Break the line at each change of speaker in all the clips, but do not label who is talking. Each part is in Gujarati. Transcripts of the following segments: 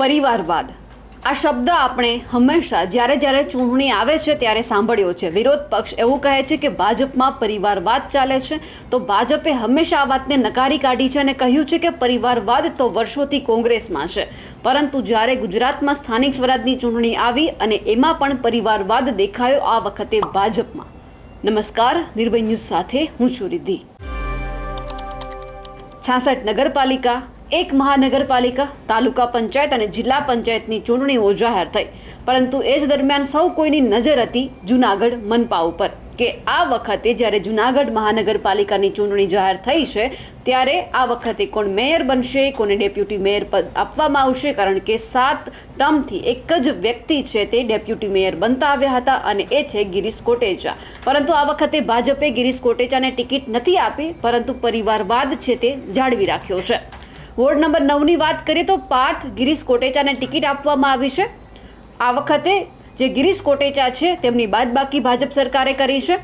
પરિવારવાદ આ શબ્દ આપણે હંમેશા જ્યારે જ્યારે ચૂંટણી આવે છે ત્યારે સાંભળ્યો છે. વિરોધ પક્ષ એવું કહે છે કે ભાજપમાં પરિવારવાદ ચાલે છે. તો ભાજપે હંમેશા આ વાતને નકારી કાઢી છે અને કહ્યું છે કે પરિવારવાદ તો વર્ષોથી કોંગ્રેસમાં છે. પરંતુ જ્યારે ગુજરાતમાં સ્થાનિક સ્વરાજની ચૂંટણી આવી અને એમાં પણ પરિવારવાદ દેખાયો આ વખતે ભાજપમાં. નમસ્કાર, નિર્ભય ન્યૂઝ સાથે હું છું રિદ્ધિ. છાસઠ નગરપાલિકા એક મહાનગરપાલિકા, તાલુકા પંચાયત અને જિલ્લા પંચાયતની ચૂંટણીઓ જાહેર થઈ. પરંતુ એ જ દરમિયાન સૌ કોઈની નજર હતી જુનાગઢ મનપા ઉપર કે આ વખતે જ્યારે જુનાગઢ મહાનગરપાલિકાની ચૂંટણી જાહેર થઈ છે, ત્યારે આ વખતે કોણ મેયર બનશે, કોને ડેપ્યુટી મેયર પદ આપવામાં આવશે, કારણ કે સાત ટર્મથી એક જ વ્યક્તિ છે તે ડેપ્યુટી મેયર બનતા આવ્યા હતા અને એ છે ગિરીશ કોટેચા. પરંતુ આ વખતે ભાજપે ગિરીશ કોટેચાને ટિકિટ નથી આપી, પરંતુ પરિવારવાદ છે તે જાળવી રાખ્યો છે. વોર્ડ નંબર નવની વાત કરીએ તો પાર્થ ગિરીશ કોટેચાને ટિકિટ આપવામાં આવી છે. આ વખતે જે ગિરીશ કોટેચા છે, તેમની બાદબાકી ભાજપ સરકારે કરી છે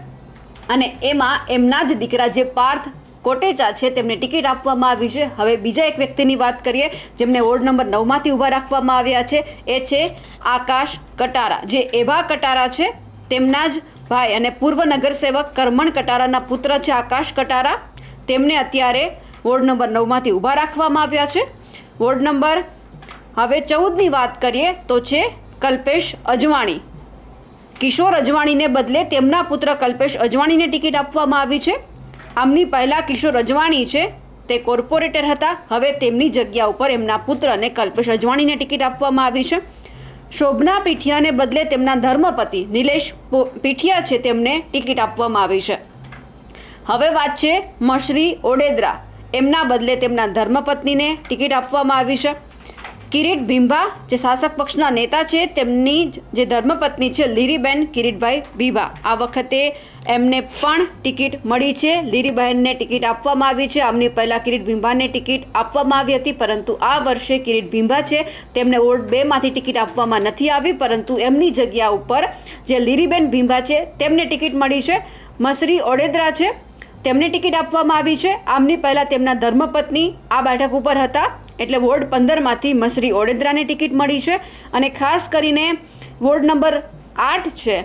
અને એમાં એમના જ દીકરા જે પાર્થ કોટેચા છે, તેમને ટિકિટ આપવામાં આવી છે. હવે બીજા એક વ્યક્તિની વાત કરીએ, જેમને વોર્ડ નંબર નવમાંથી ઊભા રાખવામાં આવ્યા છે, એ છે આકાશ કટારા. જે એવા કટારા છે, તેમના જ ભાઈ અને પૂર્વ નગરસેવક કરમણ કટારાના પુત્ર છે આકાશ કટારા. તેમને અત્યારે વોર્ડ નંબર નવમાંથી ઊભા રાખવામાં આવ્યા છે. વોર્ડ નંબર હવે ચૌદની વાત કરીએ તો છે કલ્પેશ અજવાણી. કિશોર અજવાણીને બદલે તેમના પુત્ર કલ્પેશ અજવાણીને ટિકિટ આપવામાં આવી છે. આમની પહેલાં કિશોર અજવાણી છે, તે કોર્પોરેટર હતા. હવે તેમની જગ્યા ઉપર એમના પુત્રને કલ્પેશ અજવાણીને ટિકિટ આપવામાં આવી છે. શોભના પીઠિયાને બદલે તેમના ધર્મપતિ નિલેશ પીઠિયા છે, તેમને ટિકિટ આપવામાં આવી છે. હવે વાત છે મશ્રી ઓડેદરા. એમના બદલે તેમના ધર્મપત્નીને ટિકિટ આપવામાં આવી છે. કિરીટ ભીંભા, જે શાસક પક્ષના નેતા છે, તેમની જે ધર્મપત્ની છે, લીરીબેન કિરીટભાઈ ભીભા. આ વખતે એમને પણ ટિકિટ મળી છે. લીરીબહેનને ટિકિટ આપવામાં આવી છે. આમની પહેલાં કિરીટ ભીંભાને ટિકિટ આપવામાં આવી હતી, પરંતુ આ વર્ષે કિરીટ ભીંભા છે, તેમને વોર્ડ બેમાંથી ટિકિટ આપવામાં નથી આવી, પરંતુ એમની જગ્યા ઉપર જે લીરીબેન ભીંભા છે, તેમને ટિકિટ મળી છે. મસરી ઓડેદરા છે તેમને ટિકિટ આપવામાં આવી છે. આમની પહેલાં તેમના ધર્મપત્ની આ બેઠક ઉપર હતા. એટલે વોર્ડ પંદરમાંથી મસરી ઓડેદરાને ટિકિટ મળી છે અને ખાસ કરીને વોર્ડ નંબર આઠ છે,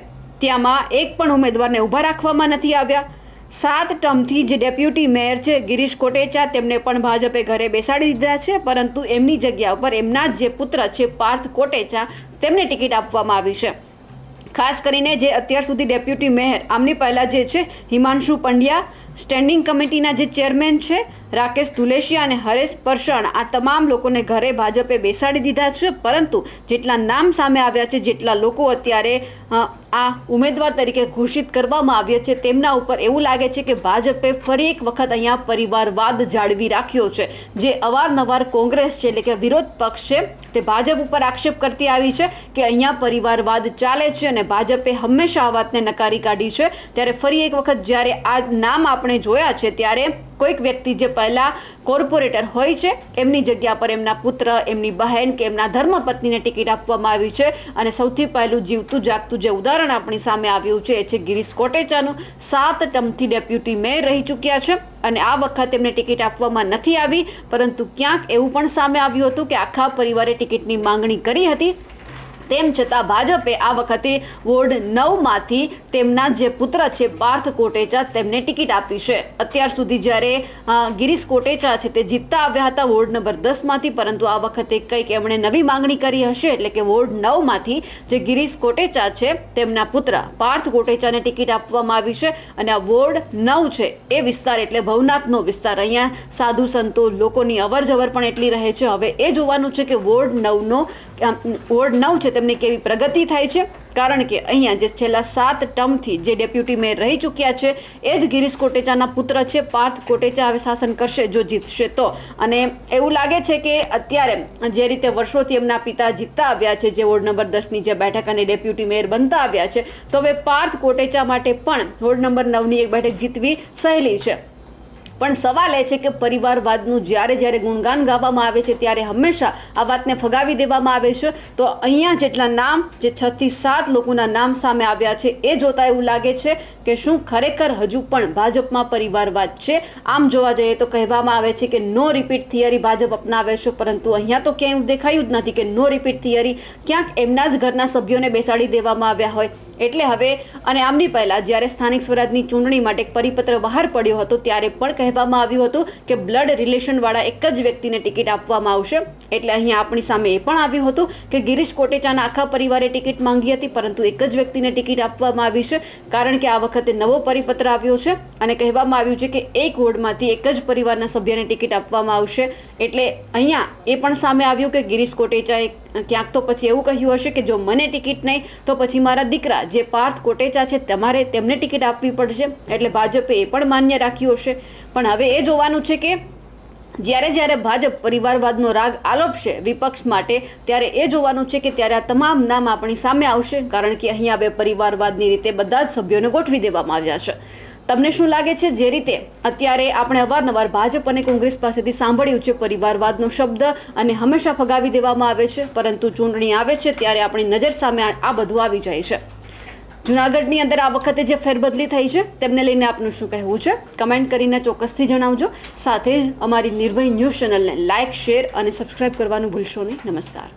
ત્યાંમાં એક પણ ઉમેદવારને ઊભા રાખવામાં નથી આવ્યા. સાત ટર્મથી જે ડેપ્યુટી મેયર છે ગિરીશ કોટેચા તેમને પણ ભાજપે ઘરે બેસાડી દીધા છે, પરંતુ એમની જગ્યા ઉપર એમના જ જે પુત્ર છે પાર્થ કોટેચા તેમને ટિકિટ આપવામાં આવી છે. ખાસ કરીને જે અત્યાર સુધી ડેપ્યુટી મેયર, આમની પહેલાં જે છે, હિમાંશુ પંડ્યા, સ્ટેન્ડિંગ કમિટીના જે ચેરમેન છે રાકેશ ધુલેશિયા અને હરેશ પરસણ આ તમામ લોકોને ઘરે ભાજપે બેસાડી દીધા છે, પરંતુ જેટલા નામ સામે આવ્યા છે, જેટલા લોકો અત્યારે આ ઉમેદવાર તરીકે ઘોષિત કરવામાં આવ્યા છે, તેમના ઉપર એવું લાગે છે કે ભાજપે ફરી એક વખત અહીંયા પરિવારવાદ જાળવી રાખ્યો છે, જે અવારનવાર કોંગ્રેસ છે, એટલે કે વિરોધ પક્ષ છે, તે ભાજપ ઉપર આક્ષેપ કરતી આવી છે કે અહીંયા પરિવારવાદ ચાલે છે અને ભાજપે હંમેશા આ વાતને નકારી કાઢી છે. ત્યારે ફરી એક વખત જ્યારે આ નામ આપણે જોયા છે, ત્યારે કોઈક વ્યક્તિ જે પહેલાં કોર્પોરેટર હોય છે, એમની જગ્યા પર એમના પુત્ર, એમની બહેન કે એમના ધર્મપત્નીને ટિકિટ આપવામાં આવી છે. અને સૌથી પહેલું જીવતું જાગતું જે ઉદાહરણ આપણી સામે આવ્યું છે, એ છે ગિરીશ કોટેચાનું. સાત ટર્મથી ડેપ્યુટી મેયર રહી ચૂક્યા છે અને આ વખત એમને ટિકિટ આપવામાં નથી આવી, પરંતુ ક્યાંક એવું પણ સામે આવ્યું હતું કે આખા પરિવારે ટિકિટની માંગણી કરી હતી. તેમ છતાં ભાજપે આ વખતે વોર્ડ નવમાંથી તેમના જે પુત્ર છે, પાર્થ કોટેચા, તેમને ટિકિટ આપી છે. અત્યાર સુધી જ્યારે ગિરીશ કોટેચા છે તે જીતતા આવ્યા હતા વોર્ડ નંબર દસમાંથી, પરંતુ આ વખતે કંઈક એમણે નવી માંગણી કરી હશે એટલે કે વોર્ડ નવમાંથી જે ગિરીશ કોટેચા છે, તેમના પુત્ર પાર્થ કોટેચાને ટિકિટ આપવામાં આવી છે અને આ વોર્ડ નવ છે એ વિસ્તાર એટલે ભવનાથનો વિસ્તાર. અહીંયા સાધુ સંતો લોકોની અવર જવર પણ એટલી રહે છે. હવે એ જોવાનું છે કે વોર્ડ નવનો વોર્ડ નવ છે તેમની કેવી પ્રગતિ થાય છે? કારણ કે અહીંયા જે છેલ્લા સાત ટર્મથી જે ડેપ્યુટી મેયર રહી ચૂક્યા છે, એ જ ગિરીશ કોટેચાના પુત્ર છે, પાર્થ કોટેચા હવે શાસન કરશે, જો જીતશે તો. અને એવું લાગે છે કે અત્યારે જે રીતે વર્ષોથી એમના પિતા જીતતા આવ્યા છે, જે વોર્ડ નંબર દસની જે બેઠક અને ડેપ્યુટી મેયર બનતા આવ્યા છે, તો હવે પાર્થ કોટેચા માટે પણ વોર્ડ નંબર નવની એક બેઠક જીતવી સહેલી છે. પણ સવાલ એ છે કે પરિવારવાદનું જ્યારે જ્યારે ગુણગાન ગાવામાં આવે છે, ત્યારે હંમેશા આ વાતને ફગાવી દેવામાં આવે છે. તો અહીંયા જેટલા નામ, જે છ થી સાત લોકોના નામ સામે આવ્યા છે, એ જોતા એવું લાગે છે કે શું ખરેખર હજુ પણ ભાજપમાં પરિવારવાદ છે? આમ જોવા જઈએ તો કહેવામાં આવે છે કે નો રિપીટ થિયરી ભાજપ અપનાવે છે, પરંતુ અહીંયા તો ક્યાંય દેખાયું જ નથી કે નો રિપીટ થિયરી ક્યાંક એમના જ ઘરના સભ્યોને બેસાડી દેવામાં આવ્યા હોય. એટલે હવે, અને આમની પહેલા જ્યારે સ્થાનિક સ્વરાજની ચૂંટણી માટે એક પરિપત્ર બહાર પડ્યો હતો, ત્યારે પણ કહેવામાં આવ્યું હતું કે બ્લડ રિલેશનવાળા એક જ વ્યક્તિને ટિકિટ આપવામાં આવશે. એટલે અહીંયા આપણી સામે એ પણ આવ્યું હતું કે ગિરીશ કોટેચાના આખા પરિવારે ટિકિટ માંગી હતી, પરંતુ એક જ વ્યક્તિને ટિકિટ આપવામાં આવી છે, કારણ કે આ વખતે નવો પરિપત્ર આવ્યો છે. અને કહેવામાં આવ્યું છે કે એક વોર્ડમાંથી એક જ પરિવારના સભ્યને ટિકિટ આપવામાં આવશે. એટલે અહીંયા એ પણ સામે આવ્યું કે ગિરીશ કોટેચાએ ક્યાંક તો પછી એવું કહ્યું હશે કે જો મને ટિકિટ નહીં, તો પછી મારા દીકરા જે પાર્થ કોટેચા છે તમારે તેમને ટિકિટ આપવી પડશે. એટલે ભાજપે એ પણ માન્ય રાખ્યું હશે. પણ હવે એ જોવાનું છે કે જ્યારે જ્યારે ભાજપ પરિવારવાદનો રાગ આલોપશે વિપક્ષ માટે, ત્યારે એ જોવાનું છે કે ત્યારે આ તમામ નામ આપણી સામે આવશે, કારણ કે અહીંયા હવે પરિવારવાદની રીતે બધા જ સભ્યોને ગોઠવી દેવામાં આવ્યા છે. તમને શું લાગે છે જે રીતે અત્યારે આપણે અવારનવાર ભાજપ અને કોંગ્રેસ પાસેથી સાંભળ્યું છે પરિવારવાદનો શબ્દ અને હંમેશા ફગાવી દેવામાં આવે છે, પરંતુ ચૂંટણી આવે છે ત્યારે આપણી નજર સામે આ બધું આવી જાય છે. જુનાગઢની અંદર આ વખતે જે ફેરબદલી થઈ છે, તેમને લઈને આપનું શું કહેવું છે? કમેન્ટ કરીને ચોક્કસથી જણાવજો. સાથે જ અમારી નિર્ભય ન્યૂઝ ચેનલને લાઇક શેર અને સબસ્ક્રાઇબ કરવાનું ભૂલશો નહીં. નમસ્કાર.